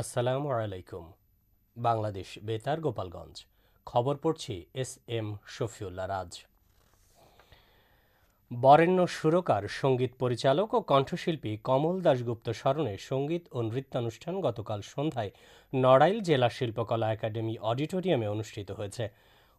আসসালামু আলাইকুম, বাংলাদেশ বেতার, গোপালগঞ্জ। খবর পড়ছি এস এম শফিউল্লা রাজ। বরেণ্য সুরকার, সংগীত পরিচালক ও কণ্ঠশিল্পী কমল দাশগুপ্ত স্মরণে সংগীত ও নৃত্যানুষ্ঠান গতকাল সন্ধ্যায় নড়াইল জেলা শিল্পকলা একাডেমি অডিটোরিয়ামে অনুষ্ঠিত হয়েছে।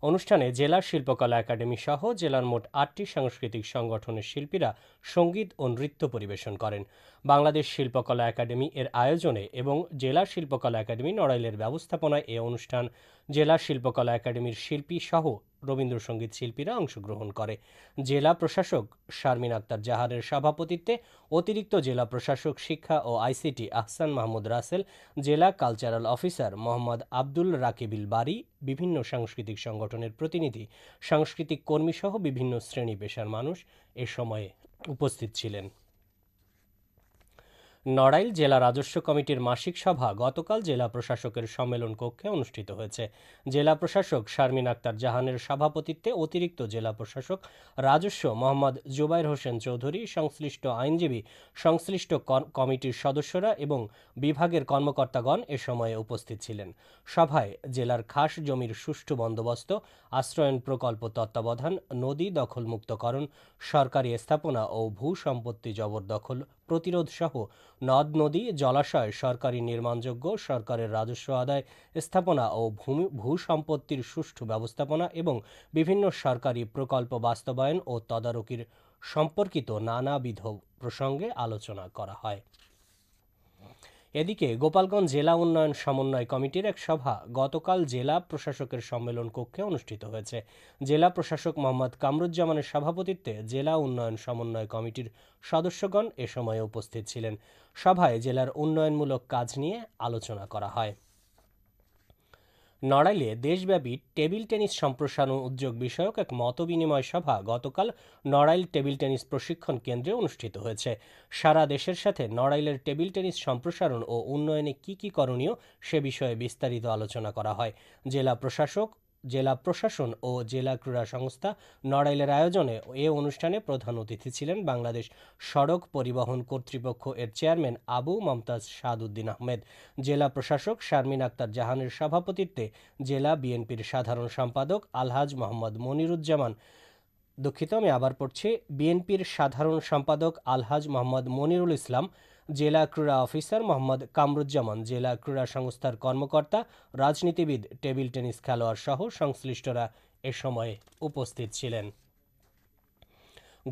অনুষ্ঠানে জেলার শিল্পকলা একাডেমি সহ জেলার মোট আটটি সাংস্কৃতিক সংগঠনের শিল্পীরা সংগীত ও নৃত্য পরিবেশন করেন। বাংলাদেশ শিল্পকলা একাডেমি এর আয়োজনে এবং জেলা শিল্পকলা একাডেমি নড়াইলের ব্যবস্থাপনায় এ অনুষ্ঠান। জেলা শিল্পকলা একাডেমির শিল্পী সহ রবীন্দ্রসঙ্গীত শিল্পীরা অংশগ্রহণ করে। জেলা প্রশাসক শারমিন আক্তার জাহারের সভাপতিত্বে অতিরিক্ত জেলা প্রশাসক শিক্ষা ও আইসিটি আহসান মাহমুদ রাসেল, জেলা কালচারাল অফিসার মোহাম্মদ আব্দুল রাকিবিল বারি, বিভিন্ন সাংস্কৃতিক সংগঠনের প্রতিনিধি, সাংস্কৃতিক কর্মীসহ বিভিন্ন শ্রেণি পেশার মানুষ এ সময়ে উপস্থিত ছিলেন। নড়াইল জেলা রাজস্ব কমিটির মাসিক সভা গতকাল জেলা প্রশাসকের সম্মেলন কক্ষে অনুষ্ঠিত হয়েছে। জেলা প্রশাসক শারমিন আক্তার জাহানের সভাপতিত্বে অতিরিক্ত জেলা প্রশাসক রাজস্ব মোহাম্মদ জুবাইর হোসেন চৌধুরী, সংশ্লিষ্ট আইনজীবী, সংশ্লিষ্ট কমিটির সদস্যরা এবং বিভাগের কর্মকর্তাগণ এ সময়ে উপস্থিত ছিলেন। সভায় জেলার খাস জমির সুষ্ঠু বন্দোবস্ত, আশ্রয়ন প্রকল্প তত্ত্বাবধান, নদী দখলমুক্তকরণ, সরকারি স্থাপনা ও ভূ সম্পত্তি জবরদখল প্রতিরোধ সহ নদ, নদী, জলাশয়, সরকারি নির্মাণযোগ্য, সরকারের রাজস্ব আদায় স্থাপনা ও ভূমি ভূ সম্পত্তির সুষ্ঠু ব্যবস্থাপনা এবং বিভিন্ন সরকারি প্রকল্প বাস্তবায়ন ও তদারকির সম্পর্কিত নানাবিধ প্রসঙ্গে আলোচনা করা হয়। এদিকে গোপালগঞ্জ জেলা উন্নয়ন সমন্বয় কমিটির এক সভা গতকাল জেলা প্রশাসকের সম্মেলন কক্ষে অনুষ্ঠিত হয়েছে। জেলা প্রশাসক মোহাম্মদ কামরুজ্জামানের সভাপতিত্বে জেলা উন্নয়ন সমন্বয় কমিটির সদস্যগণ এ সময়ে উপস্থিত ছিলেন। সভায় জেলার উন্নয়নমূলক কাজ নিয়ে আলোচনা করা হয়। নড়াইলে দেশব্যাপী টেবিল টেনিস সম্প্রসারণ উদ্যোগ বিষয়ক এক মতবিনিময় সভা গতকাল নড়াইল টেবিল টেনিস প্রশিক্ষণ কেন্দ্রে অনুষ্ঠিত হয়েছে। সারা দেশের সাথে নড়াইলের টেবিল টেনিস সম্প্রসারণ ও উন্নয়নে কি কি করণীয় সে বিষয়ে বিস্তারিত আলোচনা করা হয়। জেলা প্রশাসক জেলা প্রশাসন ও জেলা ক্রীড়া সংস্থা নড়াইলের আয়োজনে এ অনুষ্ঠানে প্রধান অতিথি ছিলেন বাংলাদেশ সড়ক পরিবহন কর্তৃপক্ষ এর চেয়ারম্যান আবু মমতাজ সাদউদ্দিন আহমেদ। জেলা প্রশাসক শারমিন আক্তার জাহানের সভাপতিত্বে জেলা বিএনপির সাধারণ সম্পাদক আলহাজ মোহাম্মদ মনিরুজ্জামান। দুঃখিত, আমি আবার পড়ছি। বিএনপির সাধারণ সম্পাদক আলহাজ মোহাম্মদ মনিরুল ইসলাম জেলা ক্রীড়া অফিসার মোহাম্মদ কামরুজ্জামান, জেলা ক্রীড়া সংস্থার কর্মকর্তা, রাজনীতিবিদ, টেবিল টেনিস খেলোয়াড় সহ সংশ্লিষ্টরা এ সময় উপস্থিত ছিলেন।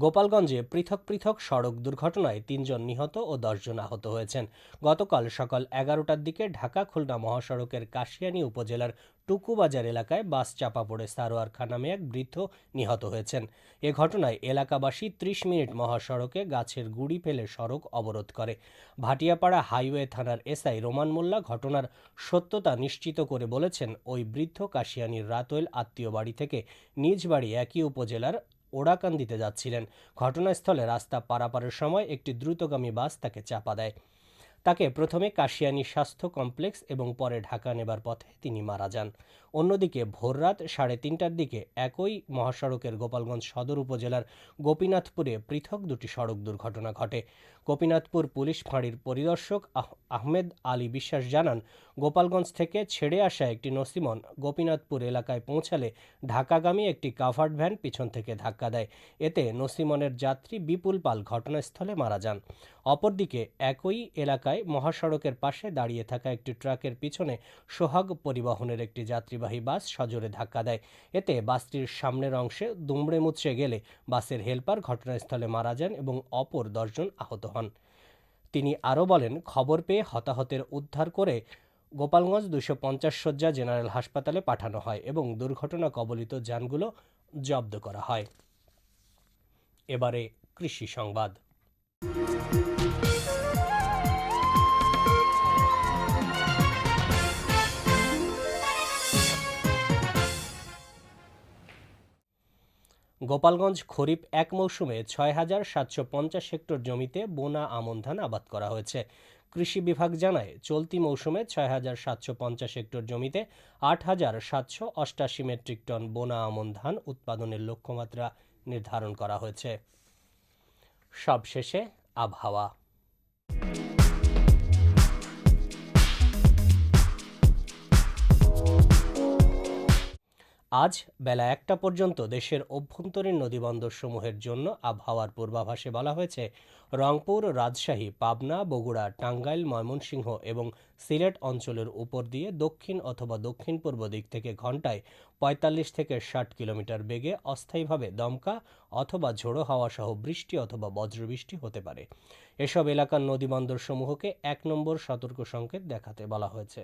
গোপালগঞ্জে পৃথক পৃথক সড়ক দুর্ঘটনায় তিনজন নিহত ও দশজন আহত হয়েছেন। গতকাল সকাল এগারোটার দিকে ঢাকা খুলনা মহাসড়কের কাশিয়ানী উপজেলার টুকুবাজার এলাকায় বাস চাপা পড়ে সারোয়ার খান নামে এক বৃদ্ধ নিহত হয়েছেন। এ ঘটনায় এলাকাবাসী ত্রিশ মিনিট মহাসড়কে গাছের গুড়ি ফেলে সড়ক অবরোধ করে। ভাটিয়াপাড়া হাইওয়ে থানার এসআই রোমান মোল্লা ঘটনার সত্যতা নিশ্চিত করে বলেছেন, ওই বৃদ্ধ কাশিয়ানীর রাতোয়েল আত্মীয় বাড়ি থেকে নিজ বাড়ি একই উপজেলার ওড়াকান্দিতে যাচ্ছিলেন। ঘটনাস্থলে রাস্তা পারাপারের সময় একটি দ্রুতগামী বাস তাকে চাপা দেয়। তাকে প্রথমে কাশিয়ানি স্বাস্থ্য কমপ্লেক্স এবং পরে ঢাকা নেবার পথে তিনি মারা যান। অন্যদিকে ভোররাত সাড়ে তিনটার দিকে একই মহাসড়কের গোপালগঞ্জ সদর উপজেলার গোপীনাথপুরে পৃথক দুটি সড়ক দুর্ঘটনা ঘটে। গোপীনাথপুর পুলিশ ফাঁড়ির পরিদর্শক আহ- আহমেদ আলী বিশ্বাস জানান, গোপালগঞ্জ থেকে ছেড়ে আসা একটি নসিমন গোপীনাথপুর এলাকায় পৌঁছালে ঢাকাগামী একটি কাভার্ড ভ্যান পিছন থেকে ধাক্কা দেয়। এতে নসিমনের যাত্রী বিপুল পাল ঘটনাস্থলে মারা যান। অপরদিকে একই এলাকায় মহাসড়কের পাশে দাঁড়িয়ে থাকা একটি ট্রাকের পিছনে সোহাগ পরিবহনের একটি যাত্রীবাহী বাস সজোরে ধাক্কা দেয়। এতে বাসটির সামনের অংশে দুমড়ে মুচড়ে গেলে বাসের হেলপার ঘটনাস্থলে মারা যান এবং অপর দশজন আহত হন। তিনি আরও বলেন, খবর পেয়ে হতাহতের উদ্ধার করে গোপালগঞ্জ দুশো পঞ্চাশ শয্যা জেনারেল হাসপাতালে পাঠানো হয় এবং দুর্ঘটনা কবলিত যানগুলো জব্দ করা হয়। এবারে কৃষি সংবাদ। গোপালগঞ্জ খরিফ এক মৌসুমে ছয় হাজার সাতশো পঞ্চাশ হেক্টর জমিতে বোনা আমন ধান আবাদ করা হয়েছে। কৃষি বিভাগ জানায়, চলতি মৌসুমে ছয় হাজার সাতশো পঞ্চাশ হেক্টর জমিতে আট হাজার সাতশো অষ্টাশি মেট্রিক টন বোনা আমন ধান উৎপাদনের লক্ষ্যমাত্রা নির্ধারণ করা হয়েছে। সবশেষে আবহাওয়া। আজ বেলা একটা পর্যন্ত দেশের অভ্যন্তরীণ নদীবন্দরসমূহের জন্য আবহাওয়ার পূর্বাভাসে বলা হয়েছে, রংপুর, রাজশাহী, পাবনা, বগুড়া, টাঙ্গাইল, ময়মনসিংহ এবং সিলেট অঞ্চলের উপর দিয়ে দক্ষিণ অথবা দক্ষিণ পূর্ব দিক থেকে ঘন্টায় পঁয়তাল্লিশ থেকে ষাট কিলোমিটার বেগে অস্থায়ীভাবে দমকা অথবা ঝোড়ো হাওয়া সহ বৃষ্টি অথবা বজ্রবৃষ্টি হতে পারে। এসব এলাকার নদীবন্দরসমূহকে এক নম্বর সতর্ক সংকেত দেখাতে বলা হয়েছে।